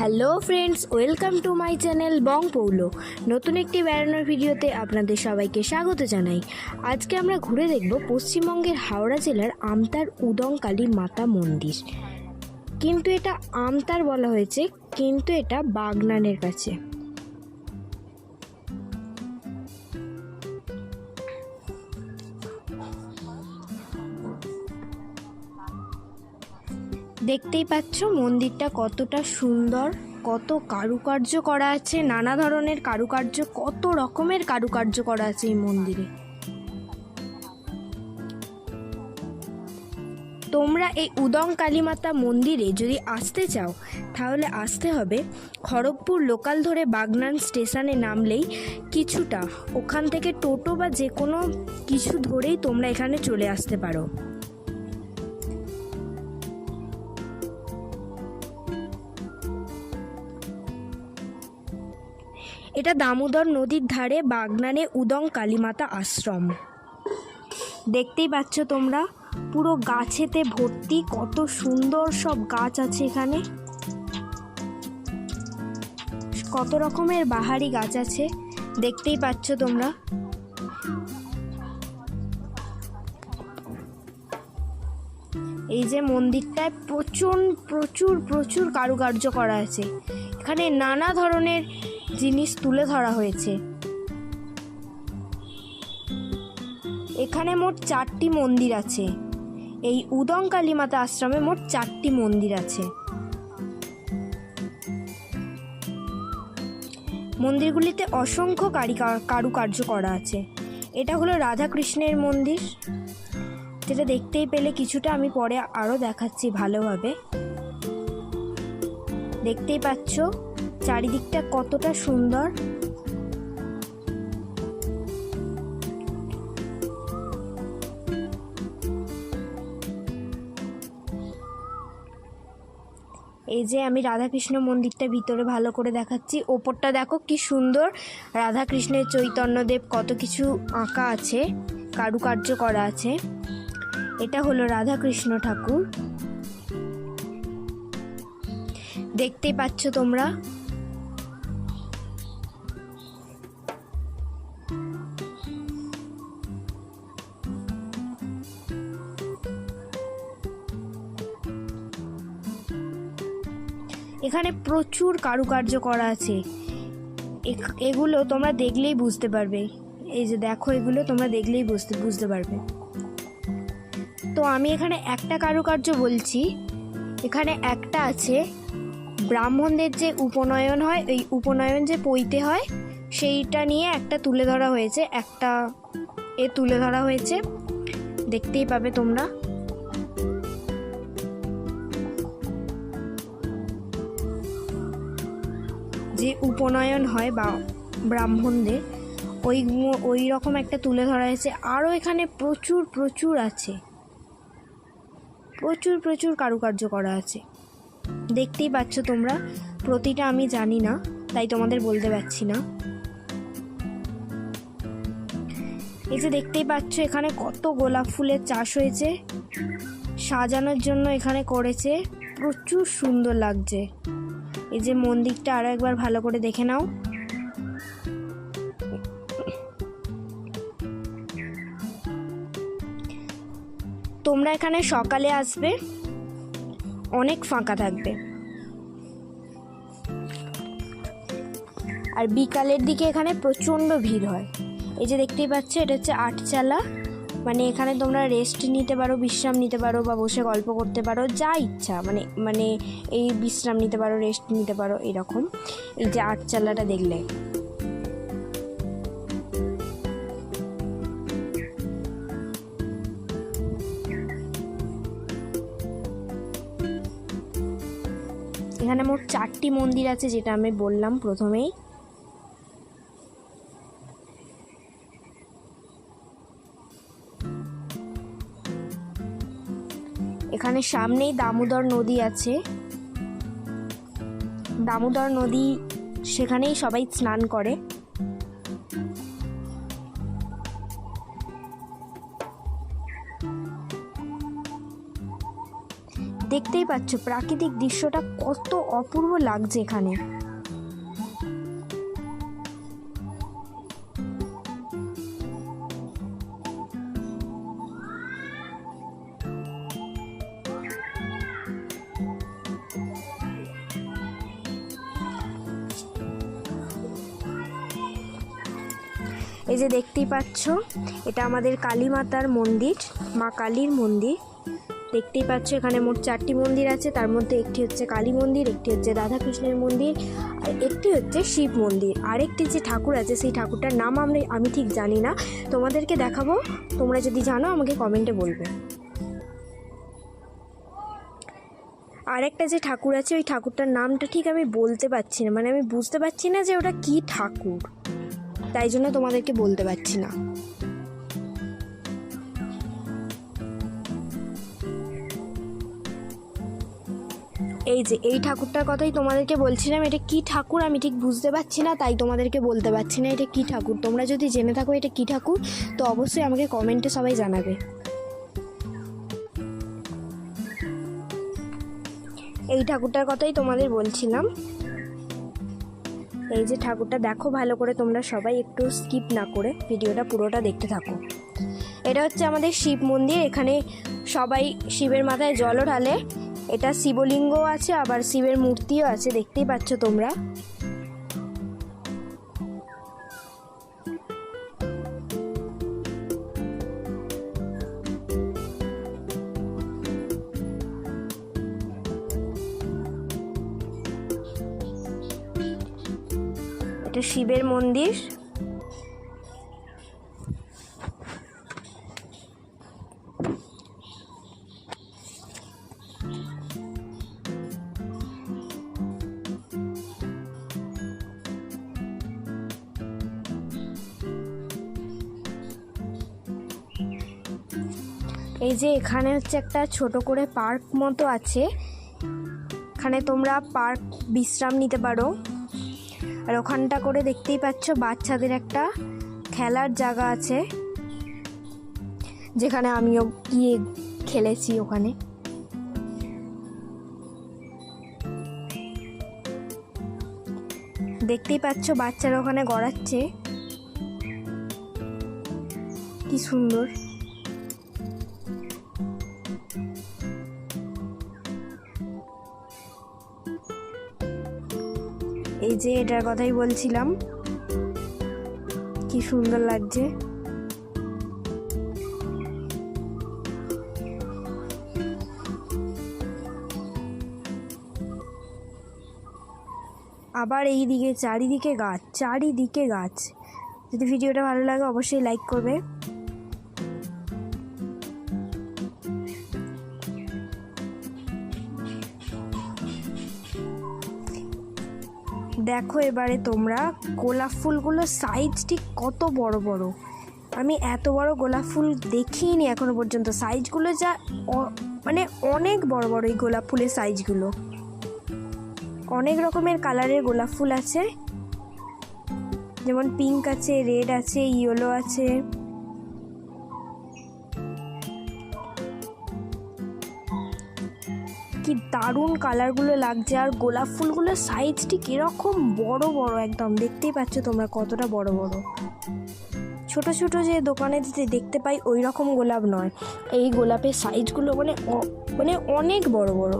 Hello friends welcome to my channel Bong Poulo নতুন একটি বেড়ানোর ভিডিওতে আপনাদের সবাইকে স্বাগত জানাই। আজকে আমরা ঘুরে দেখব পশ্চিমবঙ্গের হাওড়া জেলার আমতার উদংকালী মাতা মন্দির। কিন্তু এটা আমতার বলা হয়েছে, কিন্তু এটা বাগনানের কাছে। দেখতেই পাচ্ছ মন্দিরটা কতটা সুন্দর, কত কারুকার্য করা আছে, নানা ধরনের কারুকার্য, কত রকমের কারুকার্য করা আছে এই মন্দিরে। তোমরা এই উদং কালীমাতা মন্দিরে যদি আসতে চাও, তাহলে আসতে হবে খড়গপুর লোকাল ধরে বাগনান স্টেশনে নামলেই কিছুটা, ওখান থেকে টোটো বা যে কোনো কিছু ধরেই তোমরা এখানে চলে আসতে পারো। এটা দামোদর নদীর ধারে বাগনানে উদং কালীমাতা আশ্রম। দেখতেই পাচ্ছ তোমরা, পুরো গাছেতে ভর্তি, কত সুন্দর সব গাছ আছে এখানে। কত রকমের বাহারি গাছ আছে, দেখতেই পাচ্ছ তোমরা। এই যে মন্দিরটায় প্রচুর প্রচুর প্রচুর কারুকার্য করা আছে। এখানে নানা ধরনের জিনিস তুলে ধরা হয়েছে। এখানে মোট চারটি মন্দির আছে। এই উদং কালীমাতা আশ্রমে মোট চারটি মন্দির আছে। মন্দিরগুলিতে অসংখ্য কারিকা- কারুকার্য করা আছে। এটা হলো রাধাকৃষ্ণের মন্দির। যেটা দেখতেই পেলে কিছুটা আমি পরে আরও দেখাচ্ছি ভালোভাবে। দেখতেই পাচ্ছ? চারিদিকটা কতটা সুন্দর। এই যে আমি রাধাকৃষ্ণ মন্দিরটা ভিতরে ভালো করে দেখাচ্ছি। ওপরটা দেখো কি সুন্দর। রাধাকৃষ্ণের চৈতন্যদেব কত কিছু আঁকা আছে, কারুকার্য করা আছে। এটা হলো রাধাকৃষ্ণ ঠাকুর। দেখতেই পাচ্ছ তোমরা? এখানে প্রচুর কারুকার্য করা আছে। এগুলো তোমরা দেখলেই বুঝতে পারবে। এই যে দেখো, এগুলো তোমরা দেখলেই বুঝতে বুঝতে পারবে। তো আমি এখানে একটা কারুকার্য বলছি। এখানে একটা আছে, ব্রাহ্মণদের যে উপনয়ন হয়, এই উপনয়ন যে পইতে হয়, সেইটা নিয়ে একটা তুলে ধরা হয়েছে। একটা এ তুলে ধরা হয়েছে। দেখতেই পাবে তোমরা। যে উপনয়ন হয় বা ব্রাহ্মণদের, ওই ওই রকম একটা তুলে ধরা হয়েছে। আরও এখানে প্রচুর প্রচুর আছে। প্রচুর প্রচুর কারুকার্য করা আছে। দেখতেই পাচ্ছ তোমরা, প্রতিটা আমি জানি না, তাই তোমাদের বলতে পারছি না। এই যে দেখতেই পাচ্ছ, এখানে কত গোলাপ ফুলের চাষ হয়েছে। সাজানোর জন্য এখানে করেছে। প্রচুর সুন্দর লাগছে। এই যে মন্দিরটা আরও একবার ভালো করে দেখে নাও। তোমরা এখানে সকালে আসবে, অনেক ফাঁকা থাকবে। আর বিকালের দিকে এখানে প্রচণ্ড ভিড় হয়। এই যে দেখতেই পাচ্ছ, এটা হচ্ছে আটচালা। মানে এখানে তোমরা রেস্ট নিতে পারো, বিশ্রাম নিতে পারো বা বসে গল্প করতে পারো, যা ইচ্ছা। মানে মানে এই বিশ্রাম নিতে পারো রেস্ট নিতে পারো, এরকম। এই যে আটচালাটা দেখলে। এখানে মোট চারটি মন্দির আছে যেটা আমি বললাম প্রথমেই। এখানে সামনেই দামোদর নদী আছে। দামোদর নদী সেখানেই সবাই স্নান করে। দেখতেই পাচ্ছ, প্রাকৃতিক দৃশ্যটা কত অপূর্ব লাগছে এখানে। এই যে দেখতেই পাচ্ছ, এটা আমাদের কালী মাতার মন্দির, মা কালীর মন্দির। দেখতেই পাচ্ছ, এখানে মোট চারটি মন্দির আছে, তার মধ্যে একটি হচ্ছে কালী মন্দির, একটি হচ্ছে রাধাকৃষ্ণের মন্দির, আর একটি হচ্ছে শিব মন্দির। আরেকটি যে ঠাকুর আছে, সেই ঠাকুরটার নাম আমি আমি ঠিক জানি না। তোমাদেরকে দেখাবো, তোমরা যদি জানো, আমাকে কমেন্টে বলবে। আরেকটা যে ঠাকুর আছে, ওই ঠাকুরটার নামটা ঠিক আমি বলতে পারছি না। মানে আমি বুঝতে পারছি না যে ওটা কি ঠাকুর। তাই জন্য তোমাদেরকে বলতে পারছি না। এই যে, এই ঠাকুরটার কথাই তোমাদেরকে বলছিলাম, এটা কি ঠাকুর আমি ঠিক বুঝতে পারছি না, তাই তোমাদেরকে বলতে পারছি না এটা কি ঠাকুর। তোমরা যদি জেনে থাকো এটা কি ঠাকুর, তো অবশ্যই আমাকে কমেন্টে সবাই জানাবে। এই ঠাকুরটার কথাই তোমাদের বলছিলাম। এই যে ঠাকুরটা, দেখো ভালো করে তোমরা সবাই একটু স্কিপ না করে ভিডিওটা পুরোটা দেখতে থাকো। এটা হচ্ছে আমাদের শিব মন্দির, এখানে সবাই শিবের মাথায় জলও ঢালে। এটা শিবলিঙ্গও আছে, আবার শিবের মূর্তিও আছে, দেখতেই পাচ্ছ তোমরা। এটা শিবের মন্দির। এই যে এখানে হচ্ছে একটা ছোট করে পার্ক মতো আছে। এখানে তোমরা পার্ক বিশ্রাম নিতে পারো। আর ওখানটা করে দেখতেই পাচ্ছ বাচ্চাদের একটা খেলার জায়গা আছে, যেখানে আমিও গিয়ে খেলেছি ওখানে। দেখতেই পাচ্ছ বাচ্চারা ওখানে গড়াচ্ছে। কি সুন্দর। এই যে এটার কথাই বলছিলাম। কি সুন্দর লাগছে। আবার এই দিকে চারিদিকে গাছ চারিদিকে গাছ। যদি ভিডিওটা ভালো লাগে অবশ্যই লাইক করবে। দেখো এবারে তোমরা, গোলাপ ফুলগুলোর সাইজ ঠিক কত বড় বড়? আমি এত বড় গোলাপ ফুল দেখিনি এখনও পর্যন্ত। সাইজগুলো যা মানে অনেক বড় বড় এই গোলাপ ফুলের সাইজগুলো অনেক রকমের কালারের গোলাপ ফুল আছে। যেমন পিঙ্ক আছে রেড আছে ইয়েলো আছে। দারুণ কালারগুলো লাগছে আর গোলাপ ফুলগুলোর সাইজটি কীরকম বড় বড় একদম। দেখতেই পাচ্ছ তোমরা কতটা বড় বড়। ছোট ছোট যে দোকানে যেতে দেখতে পাই ওই রকম গোলাপ নয়। এই গোলাপের সাইজগুলো মানে মানে অনেক বড় বড়।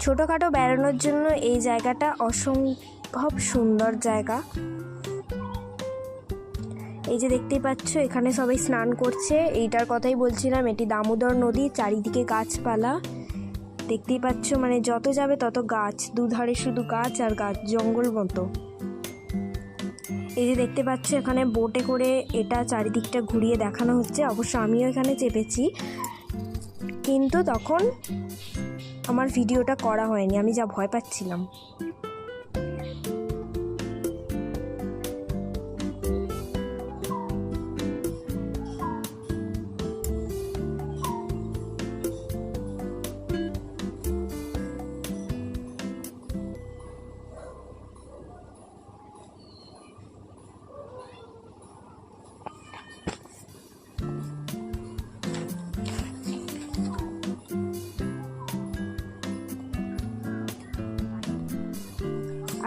ছোটোখাটো বেড়ানোর জন্য এই জায়গাটা অসম্ভব সুন্দর জায়গা। এই যে দেখতেই পাচ্ছ, এখানে সবাই স্নান করছে। এইটার কথাই বলছিলাম, এটি দামোদর নদী, চারিদিকে গাছপালা। দেখতেই পাচ্ছ মানে যত যাবে তত গাছ, দুধারে শুধু গাছ আর গাছ, জঙ্গল মতো। এই যে দেখতে পাচ্ছ, এখানে বোটে করে এটা চারিদিকটা ঘুরিয়ে দেখানো হচ্ছে। অবশ্য আমিও এখানে চেপেছি। কিন্তু তখন আমার ভিডিওটা করা হয়নি আমি যা ভয় পাচ্ছিলাম।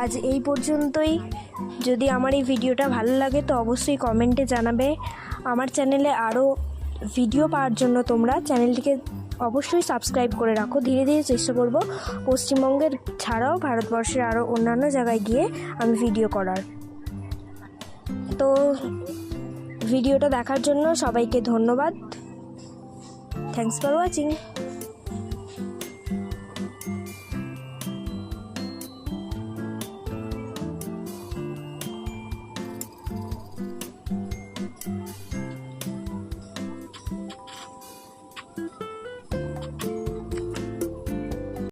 আজ এই পর্যন্তই। যদি আমার এই ভিডিওটা ভালো লাগে তো অবশ্যই কমেন্টে জানাবে। আমার চ্যানেলে আরও ভিডিও পাওয়ার জন্য তোমরা চ্যানেলটিকে অবশ্যই সাবস্ক্রাইব করে রাখো। ধীরে ধীরে চেষ্টা করব পশ্চিমবঙ্গের ছাড়াও ভারতবর্ষের আরও অন্যান্য জায়গায় গিয়ে আমি ভিডিও করার। তো ভিডিওটা দেখার জন্য সবাইকে ধন্যবাদ। Thanks for watching